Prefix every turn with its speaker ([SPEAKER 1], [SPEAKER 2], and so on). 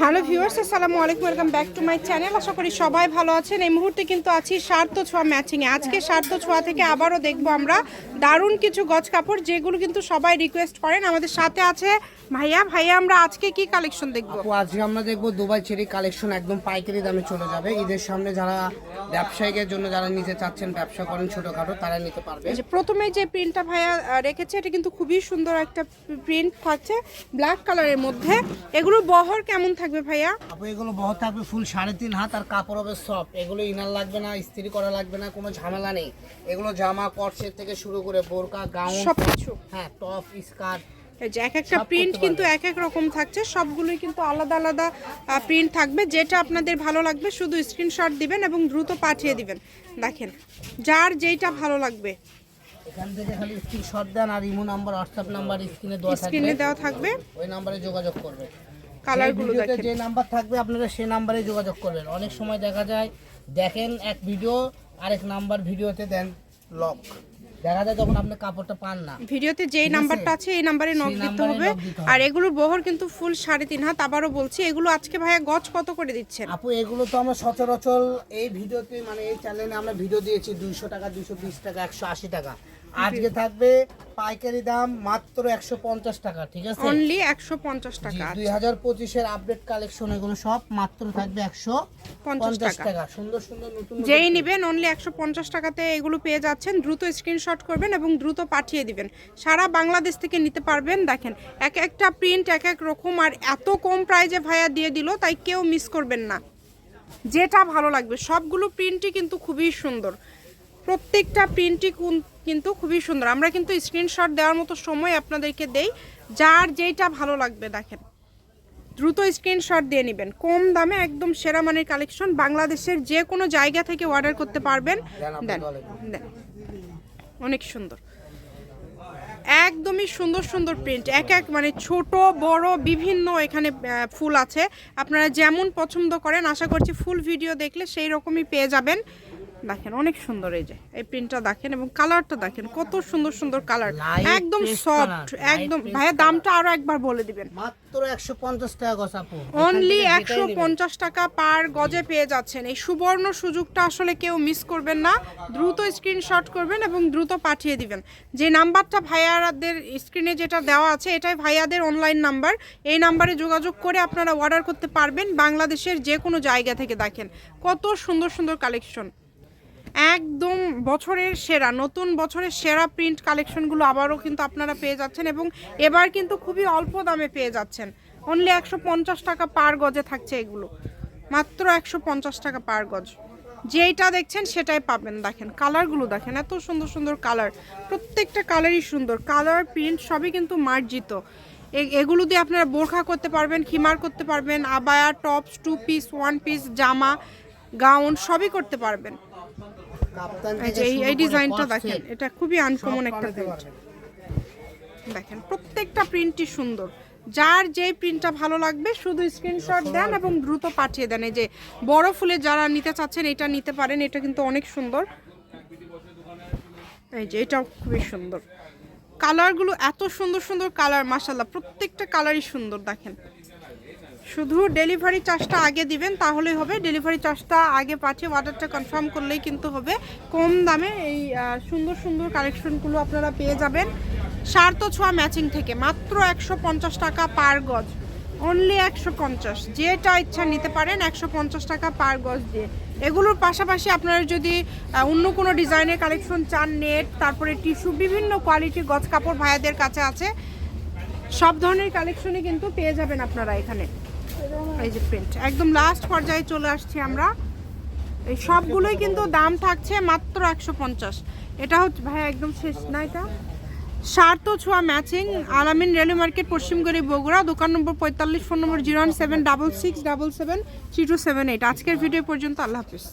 [SPEAKER 1] Hello viewers আসসালামু আলাইকুম welcome back to my channel. আশা করি সবাই ভালো আছেন। এই মুহূর্তে কিন্তু আছি স্বার্থ ছোঁয়া ম্যাচিংয়ে আজকে স্বার্থ ছোঁয়া থেকে আবারও দেখব আমরা দারুণ কিছু গজ কাপড় যেগুলো কিন্তু সবাই রিকোয়েস্ট করেন। আমাদের সাথে আছে ভাইয়া। ভাইয়া আমরা আজকে কি কালেকশন দেখব?
[SPEAKER 2] আজকে আমরা দেখব দুবাই চেরি কালেকশন একদম পাইকারি দামে চলে যাবে। ঈদের সামনে যারা ব্যবসায়িকের জন্য যারা নিতে চাচ্ছেন ব্যবসা করেন ছোটখাটো তারা নিতে পারবে।
[SPEAKER 1] এই যে প্রথমে যে প্রিন্টটা ভাইয়া রেখেছে এটা কিন্তু খুবই সুন্দর একটা প্রিন্ট থাকছে ব্ল্যাক কালারের মধ্যে। এগুলো বহর কেমন থাকবে ভাইয়া?
[SPEAKER 2] আপু এগুলো বহুত থাকবে ফুল সাড়ে তিন হাত আর কাপড় হবে সফট এগুলো ইনার লাগবে না ইস্ত্রি করা লাগবে না কোনো ঝামেলা নেই। এগুলো জামা কটসের থেকে শুরু করে বোরকা গাউন
[SPEAKER 1] সবকিছু।
[SPEAKER 2] হ্যাঁ টপ স্কার্ট।
[SPEAKER 1] এক একটা প্রিন্ট কিন্তু এক এক রকম থাকছে সবগুলোই কিন্তু আলাদা আলাদা প্রিন্ট থাকবে যেটা আপনাদের ভালো লাগবে শুধু স্ক্রিনশট দিবেন এবং দ্রুত পাঠিয়ে দিবেন। দেখেন যার যেইটা ভালো লাগবে।
[SPEAKER 2] এখান থেকে খালি স্ক্রিনশট দেন আর ইমো নাম্বার হোয়াটসঅ্যাপ নাম্বার স্ক্রিনে দেওয়া থাকবে।
[SPEAKER 1] স্ক্রিনে দেওয়া থাকবে।
[SPEAKER 2] ওই নাম্বারে যোগাযোগ করবে।
[SPEAKER 1] কালারগুলো দেখেন।
[SPEAKER 2] যে নাম্বার থাকবে আপনারা সেই নাম্বারে যোগাযোগ করবেন। অনেক সময় দেখা যায় দেখেন এক ভিডিও আরেক নাম্বার ভিডিওতে দেন লক দেখা যায় তখন আপনি কাপড়টা পান না।
[SPEAKER 1] ভিডিওতে যেই নাম্বারটা আছে? এই নাম্বারে নক দিতে হবে। আর এগুলোর বহর কিন্তু ফুল সাড়ে তিন হাত। আবারও বলছি এগুলো আজকে ভাইয়া গজ কত করে দিচ্ছেন?
[SPEAKER 2] আপু এগুলো তো আমরা সচরাচর এই ভিডিওতে মানে এই চ্যানেলে আমরা ভিডিও দিয়েছি দুইশো টাকা দুইশো বিশ টাকা একশো আশি টাকা। আজকে থাকবে পাইকারি দাম মাত্র একশো পঞ্চাশ টাকা ঠিক আছে?
[SPEAKER 1] অনলি একশো পঞ্চাশ টাকা
[SPEAKER 2] দুই হাজার পঁচিশের আপডেট কালেকশন এগুলো সব মাত্র থাকবে একশো
[SPEAKER 1] পঞ্চাশ টাকা।
[SPEAKER 2] সুন্দর সুন্দর নতুন
[SPEAKER 1] যেই নেবেন অনলি একশো পঞ্চাশ টাকাতে এগুলো পেয়ে যাচ্ছেন। দ্রুত স্ক্রিনশট করবেন এবং দ্রুত পাঠিয়ে দিবেন। সারা বাংলাদেশ থেকে নিতে পারবেন দেখেন এক একটা প্রিন্ট এক এক রকম আর এত কম প্রাইজে ভাইয়া দিয়ে দিল তাই কেউ মিস করবেন না। যেটা ভালো লাগবে সবগুলো প্রিন্টই কিন্তু খুবই সুন্দর। প্রত্যেকটা প্রিন্টই কিন্তু খুবই সুন্দর। আমরা কিন্তু স্ক্রিনশট দেওয়ার মতো সময় আপনাদেরকে দেই যার যেইটা ভালো লাগবে দেখেন। দ্রুত স্ক্রিনশট দিয়ে নেবেন। কম দামে একদম সেরা মানের কালেকশন বাংলাদেশের যে কোনো জায়গা থেকে অর্ডার করতে পারবেন। দেন দেন অনেক সুন্দর। একদমই সুন্দর সুন্দর প্রিন্ট এক এক মানে ছোট বড় বিভিন্ন এখানে ফুল আছে। আপনারা যেমন পছন্দ করেন আশা করছি ফুল ভিডিও দেখলে সেই রকমই পেয়ে যাবেন। দেখেন অনেক সুন্দর এই যে। এই প্রিন্টটা দেখেন এবং কালারটা দেখেন কত সুন্দর সুন্দর কালার একদম সফট একদম ভাইয়া দামটা আরও একবার বলে দিবেন।
[SPEAKER 2] মাত্র একশো পঞ্চাশ টাকা গছ আপু।
[SPEAKER 1] অনলি
[SPEAKER 2] এখান থেকে
[SPEAKER 1] একশো
[SPEAKER 2] যেটাই নেবেন।
[SPEAKER 1] পঞ্চাশ টাকা পার গজে পেয়ে যাচ্ছেন। এই সুবর্ণ সুযোগটা আসলে কেউ মিস করবেন না। দ্রুত স্ক্রিনশট করবেন এবং দ্রুত পাঠিয়ে দিবেন। যে নাম্বারটা ভাইয়াদের স্ক্রিনে যেটা দেওয়া আছে এটাই ভাইয়াদের অনলাইন নাম্বার এই নাম্বারে যোগাযোগ করে আপনারা অর্ডার করতে পারবেন বাংলাদেশের যে কোনো জায়গা থেকে দেখেন। কত সুন্দর সুন্দর কালেকশন একদম বছরের সেরা, নতুন বছরের সেরা প্রিন্ট কালেকশনগুলো আবারও কিন্তু আপনারা পেয়ে যাচ্ছেন এবং এবার কিন্তু খুবই অল্প দামে পেয়ে যাচ্ছেন। অনলি একশো পঞ্চাশ টাকা পার গজে থাকছে এগুলো। মাত্র একশো পঞ্চাশ টাকা পার গজ। যেইটা দেখছেন সেটাই পাবেন। দেখেন কালারগুলো দেখেন, এত সুন্দর সুন্দর কালার প্রত্যেকটা কালারই সুন্দর। কালার প্রিন্ট সবই কিন্তু মার্জিত। এগুলো দিয়ে আপনারা বোরখা করতে পারবেন, খিমার করতে পারবেন, abaya tops two piece one piece জামা গাউন সবই করতে পারবেন। এই যে ডিজাইনটা দেখেন এটা খুবই আনকমন একটা প্রিন্ট দেখেন প্রত্যেকটা প্রিন্টই সুন্দর। যার যেই প্রিন্টটা ভালো লাগবে শুধু স্ক্রিনশট দেন এবং দ্রুত পাঠিয়ে দেন। এই যে বড় ফুলে যারা নিতে চাচ্ছেন এটা নিতে পারেন এটা কিন্তু অনেক সুন্দর। এই যে এটাও খুবই সুন্দর। কালারগুলো এত সুন্দর সুন্দর কালার মাসাল্লাহ প্রত্যেকটা কালারই সুন্দর দেখেন। শুধু ডেলিভারি চার্জটা আগে দিবেন, তাহলেই হবে। ডেলিভারি চার্জটা আগে পাঠিয়ে অর্ডারটা কনফার্ম করলেই কিন্তু হবে। কম দামে এই সুন্দর সুন্দর কালেকশনগুলো আপনারা পেয়ে যাবেন। সার্থ ছোঁয়া ম্যাচিং থেকে মাত্র একশো পঞ্চাশ টাকা পার গজ। অনলি একশো পঞ্চাশ। যেটা ইচ্ছা নিতে পারেন, একশো পঞ্চাশ টাকা পার গজ দিয়ে। এগুলোর পাশাপাশি আপনারা যদি অন্য কোনো ডিজাইনের কালেকশন চান, নেট, তারপরে টিস্যু, বিভিন্ন কোয়ালিটির গজ কাপড় ভাইয়াদের কাছে আছে, সব ধরনের কালেকশনই কিন্তু পেয়ে যাবেন আপনারা এখানে। এই যে প্রিন্ট একদম লাস্ট পর্যায়ে চলে আসছি আমরা। এই সবগুলোই কিন্তু দাম থাকছে মাত্র একশো পঞ্চাশ। এটা হচ্ছে ভাই, একদম শেষ না এটা? সার্থ ছোঁয়া ম্যাচিং আলামিন রেলওয়ে মার্কেট পশ্চিমগড়ি বগুড়া, দোকান নম্বর পঁয়তাল্লিশ, phone number zero one seven, double six, double seven, three two seven eight. আজকের ভিডিও পর্যন্ত, আল্লাহ হাফিজ।